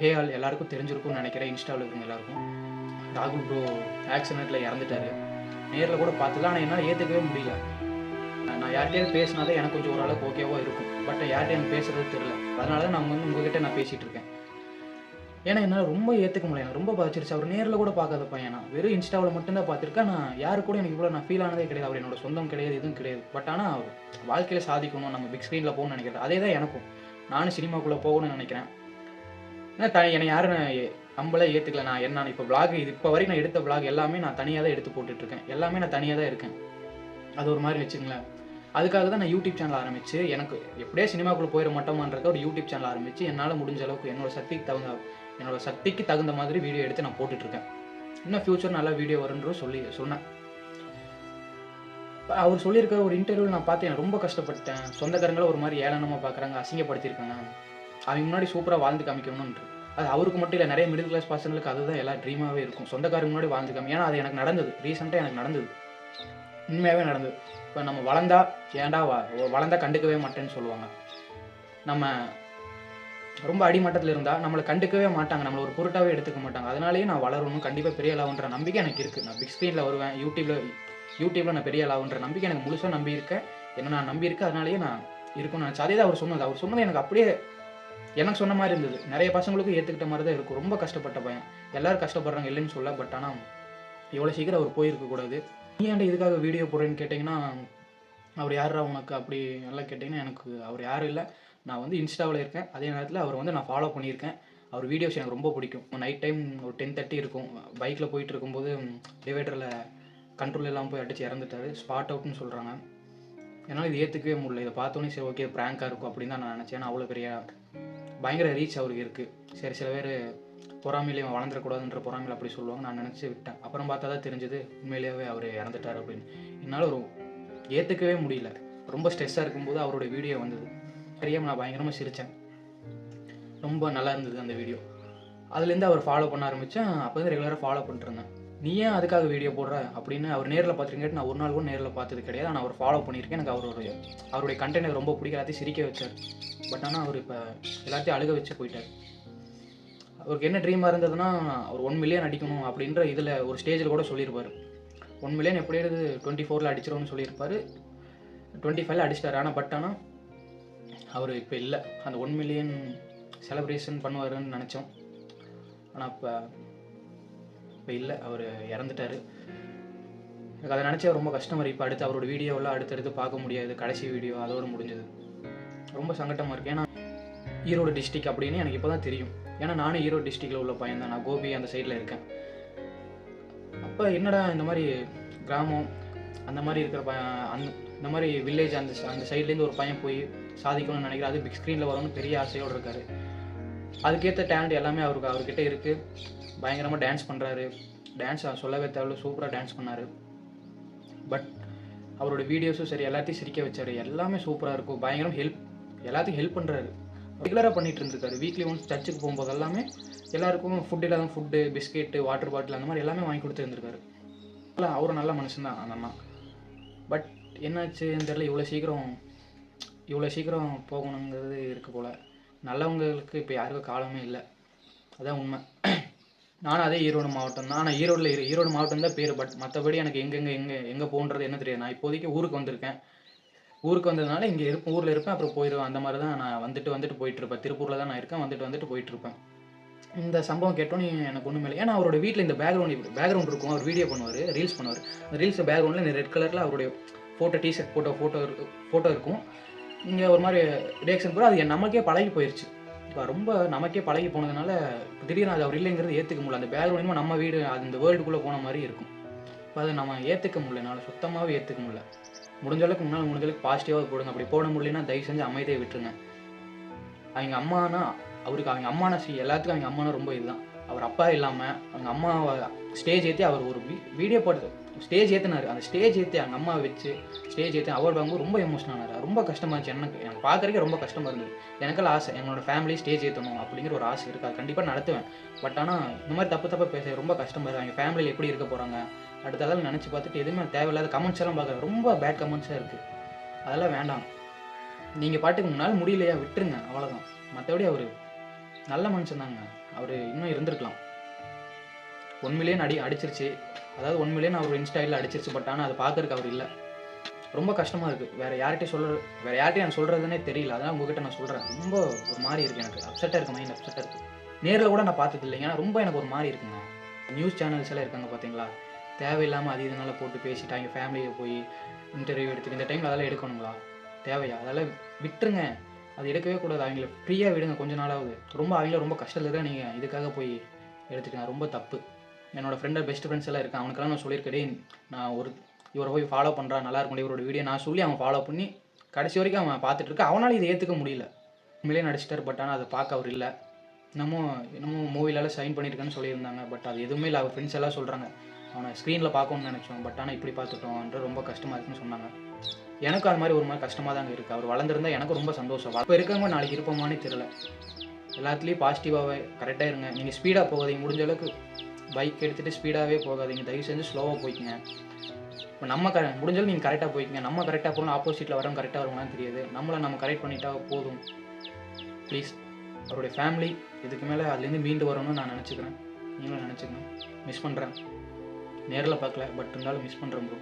Hey all எல்லாருக்கும் தெரிஞ்சிருக்கும்னு நினைக்கிறேன் இன்ஸ்டாவில் இருக்கிறவங்க எல்லாருக்கும். ராகுல் ப்ரோ ஆக்சிடெண்ட்டில் இறந்துட்டாரு. நேரில் கூட பார்த்துலாம் ஆனால் என்னால் ஏற்றுக்கவே முடியல. நான் நான் பேசினாலே எனக்கு கொஞ்சம் ஓரளவுக்கு ஓகேவா இருக்கும். பட் யார்கிட்டயும் பேசுறது தெரியல. அதனால தான் நான் வந்து உங்ககிட்ட நான் பேசிகிட்டு இருக்கேன். ஏன்னா என்னால் ரொம்ப ஏற்றுக்க முடியல. எனக்கு ரொம்ப பாதிச்சிருச்சு. அவர் நேரில் கூட பார்க்காத பையன் நான். வெறும் இன்ஸ்டாவில் மட்டும்தான் பார்த்துருக்கேன். நான் யாரு கூட எனக்கு இவ்வளோ நான் ஃபீல் ஆனதே கிடையாது. அவர் என்னோட சொந்தம் கிடையாது எதுவும் கிடையாது. பட் ஆனால் வாழ்க்கையில் சாதிக்கணும் நம்ம பிக் ஸ்க்ரீனில் போகணும்னு நினைக்கிறது அதே தான் எனக்கும். நானும் சினிமாக்குள்ளே போகணும்னு நினைக்கிறேன். என்னை யாரும் நான் ஏ- நம்மளே ஏற்றுக்கல நான் என்ன இப்போ விளாக் இது இப்போ வரைக்கும் நான் எடுத்த விளாக் எல்லாமே நான் தனியாக தான் எடுத்து போட்டுட்டு இருக்கேன் எல்லாமே நான் தனியாக தான் இருக்கேன். அது ஒரு மாதிரி வச்சுங்களேன் அதுக்காக தான் நான் யூடியூப் சேனல் ஆரம்பிச்சு எனக்கு எப்படியே சினிமாக்குள்ளே போயிட மாட்டோமான்றக்க ஒரு யூடியூப் சேனல் ஆரம்பிச்சு என்னால் முடிஞ்ச அளவுக்கு என்னோட சக்திக்கு தகுந்த என்னோட சக்திக்கு தகுந்த மாதிரி வீடியோ எடுத்து நான் போட்டுட்ருக்கேன். இன்னும் ஃபியூச்சர் நல்ல வீடியோ வரும்ன்ற சொல்லி சொன்னேன். அவர் சொல்லியிருக்க ஒரு இன்டர்வியூவில் நான் பார்த்து ரொம்ப கஷ்டப்பட்டேன் சொந்தக்காரங்களை ஒரு மாதிரி ஏளனமாக பார்க்குறாங்க அசிங்கப்படுத்தியிருக்காங்க. அவங்க முன்னாடி சூப்பராக வாழ்ந்து காமிக்கணும்ன்ட்டு. அது அவருக்கு மட்டும் இல்லை நிறைய மிடில் கிளாஸ் பசங்களுக்கு அதுதான் எல்லா ட்ரீமாகவே இருக்கும். சொந்தக்காரங்க முன்னாடி வாழ்ந்து காமி ஏன்னா அது எனக்கு நடந்தது. ரீசெண்டாக எனக்கு நடந்தது. உண்மையாகவே நடந்தது. இப்போ நம்ம வளர்ந்தா ஏண்டா வா வளர்ந்தா கண்டுக்கவே மாட்டேன்னு சொல்லுவாங்க. நம்ம ரொம்ப அடிமட்டத்தில் இருந்தால் நம்மளை கண்டுக்கவே மாட்டாங்க. நம்மளை ஒரு பொருட்டாகவே எடுத்துக்க மாட்டாங்க. அதனாலேயே நான் வளரணும். கண்டிப்பாக பெரிய ஆளாகுன்ற நம்பிக்கை எனக்கு இருக்குது நான் பிக் ஸ்க்ரீனில் வருவேன். யூடியூப்பில் யூடியூப்பில் நான் பெரிய ஆளாகுன்ற நம்பிக்கை எனக்கு முழுசாக நம்பி இருக்கேன் என்ன நான் நம்பியிருக்கேன் அதனாலேயே நான் இருக்கும்னு நினச்சேன். அதே தான் அவர் சொன்னது. அவர் சொன்னது எனக்கு அப்படியே எனக்கு சொன்ன மாதிரி இருந்தது. நிறைய பசங்களுக்கும் ஏற்றுக்கிட்ட மாதிரி தான் இருக்கும். ரொம்ப கஷ்டப்பட்ட பையன். எல்லோரும் கஷ்டப்படுறாங்க இல்லைன்னு சொல்ல பட் ஆனால் இவ்வளோ சீக்கிரம் அவர் போயிருக்கக்கூடாது நீ ஏன்டா இதுக்காக வீடியோ போடுறேன்னு கேட்டிங்கன்னா அவர் யாரா உனக்கு அப்படி எல்லாம் கேட்டிங்கன்னா எனக்கு அவர் யாரும் இல்லை. நான் வந்து இன்ஸ்டாவில் இருக்கேன். அதே நேரத்தில் அவர் வந்து நான் ஃபாலோ பண்ணியிருக்கேன். அவர் வீடியோஸ் எனக்கு ரொம்ப பிடிக்கும். நைட் டைம் ஒரு டென் தேர்ட்டி இருக்கும். பைக்கில் போயிட்டு இருக்கும்போது டிவைடரில் கண்ட்ரோல் இல்லாமல் போய் அடித்து இறந்துட்டாரு. ஸ்பாட் அவுட்னு சொல்கிறாங்க என்னால் இது ஏற்றுக்கவே முடியல. இதை பார்த்தோன்னே சரி ஓகே ப்ராங்காக இருக்கும் அப்படின்னு தான் நான் நினச்சேன். அவ்வளோ பெரிய பயங்கர ரீச் அவருக்கு இருக்குது சரி சில பேர் பொறாமையிலே இவன் வளர்ந்துடக்கூடாதுன்ற பொறாமையில் அப்படி சொல்லுவாங்க நான் நினச்சி விட்டேன். அப்புறம் பார்த்தா தான் தெரிஞ்சது உண்மையிலேயே அவர் இறந்துட்டார் அப்படின்னு. என்னால் ஒரு ஏற்றுக்கவே முடியல. ரொம்ப ஸ்ட்ரெஸ்ஸாக இருக்கும்போது அவரோட வீடியோ வந்தது. தெரியாமல் நான் பயங்கரமாக சிரித்தேன் ரொம்ப நல்லா இருந்தது அந்த வீடியோ அதுலேருந்து அவர் ஃபாலோ பண்ண ஆரம்பித்தேன் அப்போ தான் ரெகுலராக ஃபாலோ பண்ணிட்டுருந்தேன் நீ ஏன் அதுக்காக வீடியோ போடுற? அப்படின்னு அவர் நேரில் பார்த்துருக்கேன் நான் ஒரு நாள் கூட நேரில் பார்த்தது கிடையாது. ஆனால் அவர் ஃபாலோ பண்ணியிருக்கேன். எனக்கு அவருடைய அவருடைய கண்டென்ட் எனக்கு ரொம்ப பிடிக்கும். எல்லாத்தையும் சிரிக்க வச்சார். பட் ஆனால் அவர் இப்போ எல்லாத்தையும் அழுக வச்சு போயிட்டார். அவருக்கு என்ன ட்ரீமாக இருந்ததுன்னா அவர் ஒன் மில்லியன் அடிக்கணும் அப்படின்ற இதில் ஒரு ஸ்டேஜில் கூட சொல்லியிருப்பார். ஒன் மில்லியன் எப்படியாவது டுவெண்ட்டி ஃபோரில் அடிச்சிருவோம்னு சொல்லியிருப்பார். டுவெண்ட்டி ஃபைவ்ல அடிச்சிட்டார். ஆனால் பட் ஆனால் அவர் இப்போ இல்லை. அந்த ஒன் மில்லியன் செலப்ரேஷன் பண்ணுவாருன்னு நினச்சோம். ஆனால் இப்போ இப்போ இல்லை அவர் இறந்துட்டார். எனக்கு அதை நினச்சா ரொம்ப கஷ்டமாக இருக்கு. இப்போ அடுத்து அவரோட வீடியோவெல்லாம் அடுத்தடுத்து பார்க்க முடியாது. கடைசி வீடியோ அதோடு முடிஞ்சது. ரொம்ப சங்கட்டமாக இருக்கு. ஏன்னா ஈரோடு டிஸ்ட்ரிக் அப்படின்னு எனக்கு இப்போ தான் தெரியும். ஏன்னா நானும் ஈரோடு டிஸ்ட்ரிக்டில் உள்ள பையன் தான். நான் கோபி அந்த சைடில் இருக்கேன். அப்போ என்னடா இந்த மாதிரி கிராமம் அந்த மாதிரி இருக்கிற ப அந்த இந்த மாதிரி வில்லேஜ் அந்த அந்த சைட்லேருந்து ஒரு பையன் போய் சாதிக்கணும்னு நினைக்கிறேன். அது பிக் ஸ்க்ரீனில் வரணும்னு பெரிய ஆசையோடு இருக்காரு. அதுக்கேற்ற டேலண்ட் எல்லாமே அவருக்கு அவர்கிட்ட இருக்குது பயங்கரமாக டான்ஸ் பண்ணுறாரு டான்ஸ் சொல்லவே தேவையில்ல சூப்பராக டான்ஸ் பண்ணார். பட் அவரோட வீடியோஸும் சரி எல்லாத்தையும் சிரிக்க வச்சார். எல்லாமே சூப்பராக இருக்கும். பயங்கரம் ஹெல்ப் எல்லாத்தையும் ஹெல்ப் பண்ணுறாரு ரெகுலராக பண்ணிட்டு இருந்திருக்காரு. வீக்லி ஒன்ஸ் சர்ச்சுக்கு போகும்போது எல்லாமே எல்லாருக்கும் ஃபுட் இல்லாத ஃபுட்டு பிஸ்கெட்டு வாட்டர் பாட்டில் அந்த மாதிரி எல்லாமே வாங்கி கொடுத்துருந்துருக்காரு இல்லை அவரும் நல்ல மனுஷன் தான் அந்த அண்ணா. பட் என்னாச்சுன்னு தெரியல இவ்வளோ சீக்கிரம் இவ்வளோ சீக்கிரம் போகணுங்கிறது இருக்குது போல். நல்லவங்களுக்கு இப்போ யாருக்கும் காலமே இல்லை. அதான் உண்மை. நானும் அதே ஈரோடு மாவட்டம் தான். ஆனால் ஈரோடில் இரு ஈரோடு மாவட்டம் தான் பேர். பட் மற்றபடி எனக்கு எங்கெங்கே எங்கே எங்கே போகணுன்றது என்ன தெரியாது. நான் இப்போதைக்கு ஊருக்கு வந்திருக்கேன். ஊருக்கு வந்ததுனால இங்கே இருப்பேன் ஊரில் இருப்பேன் அப்புறம் போயிடுவேன் அந்த மாதிரி தான் நான் வந்துட்டு வந்துட்டு போயிட்டுருப்பேன் திருப்பூரில் தான் நான் இருக்கேன் வந்துட்டு வந்துட்டு போயிட்டுருப்பேன் இந்த சம்பவம் கேட்டோன்னு எனக்கு ஒன்றும் இல்லை. ஏன்னா அவரோட வீட்டில் இந்த பேக்ரவுண்ட் பேக்ரவுண்ட் இருக்கும். அவர் வீடியோ பண்ணுவார் ரீல்ஸ் பண்ணுவார். அந்த ரீல்ஸ் பேக்ரவுண்டில் இந்த ரெட் கலரில் அவருடைய ஃபோட்டோ டிஷர்ட் ஃபோட்டோ ஃபோட்டோ இருக்கும் ஃபோட்டோ இருக்கும். இங்கே ஒரு மாதிரி ரியாக்ஷன் கூட அது என் நமக்கே பழகி போயிடுச்சு இப்போ ரொம்ப நமக்கே பழகி போனதுனால திடீர்னு அது அவர் இல்லைங்கிறது ஏற்றுக்க முடியல. அந்த பேக்ரவுண்ட் நம்ம வீடு அது இந்த வேர்ல்டுக்குள்ளே போன மாதிரி இருக்கும். இப்போ அதை நம்ம ஏற்றுக்க முடியல. என்னால் சுத்தமாகவே ஏற்றுக்க முடியல. முடிஞ்ச அளவுக்கு முன்னால் முடிஞ்ச அளவுக்கு பாசிட்டிவாக போடுங்க. அப்படி போட முடியலன்னா தயவு செஞ்சு அமைதியை விட்டுருங்க. அவங்க அம்மானா அவருக்கு அவங்க அம்மானா செய்ய எல்லாத்துக்கும் அவங்க அம்மானா ரொம்ப இதுதான். அவர் அப்பா இல்லாமல் அவங்க அம்மாவை ஸ்டேஜ் ஏற்றி அவர் ஒரு வீடியோ போட்டு ஸ்டேஜ் ஏற்றினார் அந்த ஸ்டேஜ் ஏற்றி அவங்க அம்மா வச்சு ஸ்டேஜ் ஏற்றி அவர் வாங்கும்போது ரொம்ப எமோஷனல் ஆனார். ரொம்ப கஷ்டமாக இருந்துச்சு. எனக்கு எனக்கு பார்க்குறதுக்கே ரொம்ப கஷ்டமாக இருந்தது. எனக்கெல்லாம் ஆசை என்னோட ஃபேமிலி ஸ்டேஜ் ஏற்றணும் அப்படிங்கிற ஒரு ஆசை இருக்குது அது கண்டிப்பாக நடத்துவேன். பட் ஆனால் இந்த மாதிரி தப்பு தப்பாக பேச ரொம்ப கஷ்டமாக இருக்குது அவங்க ஃபேமிலியில் எப்படி இருக்க போகிறாங்க அடுத்ததால் நினச்சி பார்த்துட்டு எதுவுமே தேவையில்லாத கமெண்ட்ஸ் எல்லாம் பார்க்குறேன் ரொம்ப பேட் கமெண்ட்ஸாக இருக்குது அதெல்லாம் வேண்டாம். நீங்கள் பாட்டுக்கு முன்னால் முடியலையா? விட்டுருங்க. அவ்வளோதான் மற்றபடி அவர் நல்ல மனுஷன் தாங்க. அவர் இன்னும் இருந்திருக்கலாம். ஒன் மில்லியன் அடி அடிச்சிருச்சு. அதாவது ஒன் மில்லியன் அவர் இன்ஸ்டாயில் அடிச்சிருச்சு பட் ஆனால் அதை பார்க்கறதுக்கு அவர் இல்லை. ரொம்ப கஷ்டமாக இருக்குது வேறு யார்கிட்டயும் சொல்கிற வேறு யார்கிட்டையும் நான் சொல்கிறதுனே தெரியல. அதனால் உங்ககிட்ட நான் சொல்கிறேன் ரொம்ப ஒரு மாதிரி இருக்குது எனக்கு. அப்செட்டாக இருக்குது மைண்ட் அப்செட்டாக இருக்குது நேரில் கூட நான் பார்த்தது இல்லைங்க. ரொம்ப எனக்கு ஒரு மாதிரி இருக்குங்க. நியூஸ் சேனல்ஸ் எல்லாம் இருக்காங்க பார்த்தீங்களா தேவையில்லாமல் அது இதனால் போட்டு பேசிட்டாங்க. ஃபேமிலியை போய் இன்டர்வியூ எடுத்துட்டு இந்த டைமில் அதெல்லாம் எடுக்கணுங்களா? தேவையா? அதெல்லாம் விட்டுருங்க. அது எடுக்கவே கூடாது. அவங்கள ஃப்ரீயாக விடுங்க. கொஞ்ச நாளாவது. ரொம்ப அவங்கள ரொம்ப கஷ்டத்தில் தான் நீங்கள் இதுக்காக போய் எடுத்துக்கலாம் ரொம்ப தப்பு. என்னோட ஃப்ரெண்டை பெஸ்ட் ஃப்ரெண்ட்ஸ் எல்லாம் இருக்கேன் அவனுக்கெல்லாம் நான் சொல்லியிருக்கேன் நான் ஒரு இவரை போய் ஃபாலோ பண்ணுறான் நல்லா இருக்கும். இவரோட வீடியோ நான் சொல்லி அவன் ஃபாலோ பண்ணி கடைசி வரைக்கும் அவன் பார்த்துட்டு இருக்கான். இதை ஏற்றுக்க முடியல. உண்மையிலே நடிச்சிட்டார். பட் ஆனால் அதை பார்க்க அவர் இல்லை. என்னமோ என்னமோ மூவிலலாம் சைன் பண்ணியிருக்கேன்னு சொல்லியிருந்தாங்க. பட் அது எதுவுமே இல்லை. அவர் ஃப்ரெண்ட்ஸ் எல்லாம் சொல்கிறாங்க அவனை ஸ்க்ரீனில் பார்க்கணும்னு நினச்சோம். பட் ஆனால் இப்படி பார்த்துட்டோம்ன்ற ரொம்ப கஷ்டமாக இருக்குன்னு சொன்னாங்க. எனக்கும் அது மாதிரி ஒரு மாதிரி கஷ்டமாக தாங்க இருக்குது அவர் வளர்ந்துருந்தா எனக்கு ரொம்ப சந்தோஷம். இப்போ இருக்கவங்க நாளைக்கு இருப்போமானே தெரியல. எல்லாத்துலேயும் பாசிட்டிவாகவே கரெக்டாக இருங்க. நீங்கள் ஸ்பீடாக போகாதீங்க. முடிஞ்ச அளவுக்கு பைக் எடுத்துகிட்டு ஸ்பீடாகவே போகாதீங்க. தயவு செஞ்சு ஸ்லோவாக போய்க்குங்க. இப்போ நம்ம க முடிஞ்சாலும் நீங்கள் கரெக்டாக போய்க்குங்க. நம்ம கரெக்டாக போகணும் ஆப்போசிட்டில் வரவங்க கரெக்டாக வருவாங்கன்னு தெரியாது. நம்மளை நம்ம கரெக்ட் பண்ணிட்டா போதும். ப்ளீஸ் அவருடைய ஃபேமிலி இதுக்கு மேலே அதுலேருந்து மீண்டு வரணும்னு நான் நினச்சிக்கிறேன். நீங்களும் நினச்சிக்கணும். மிஸ் பண்ணுறேன் நேரில் பார்க்கல பட் இருந்தாலும் மிஸ் பண்ணுறேன் ப்ரோ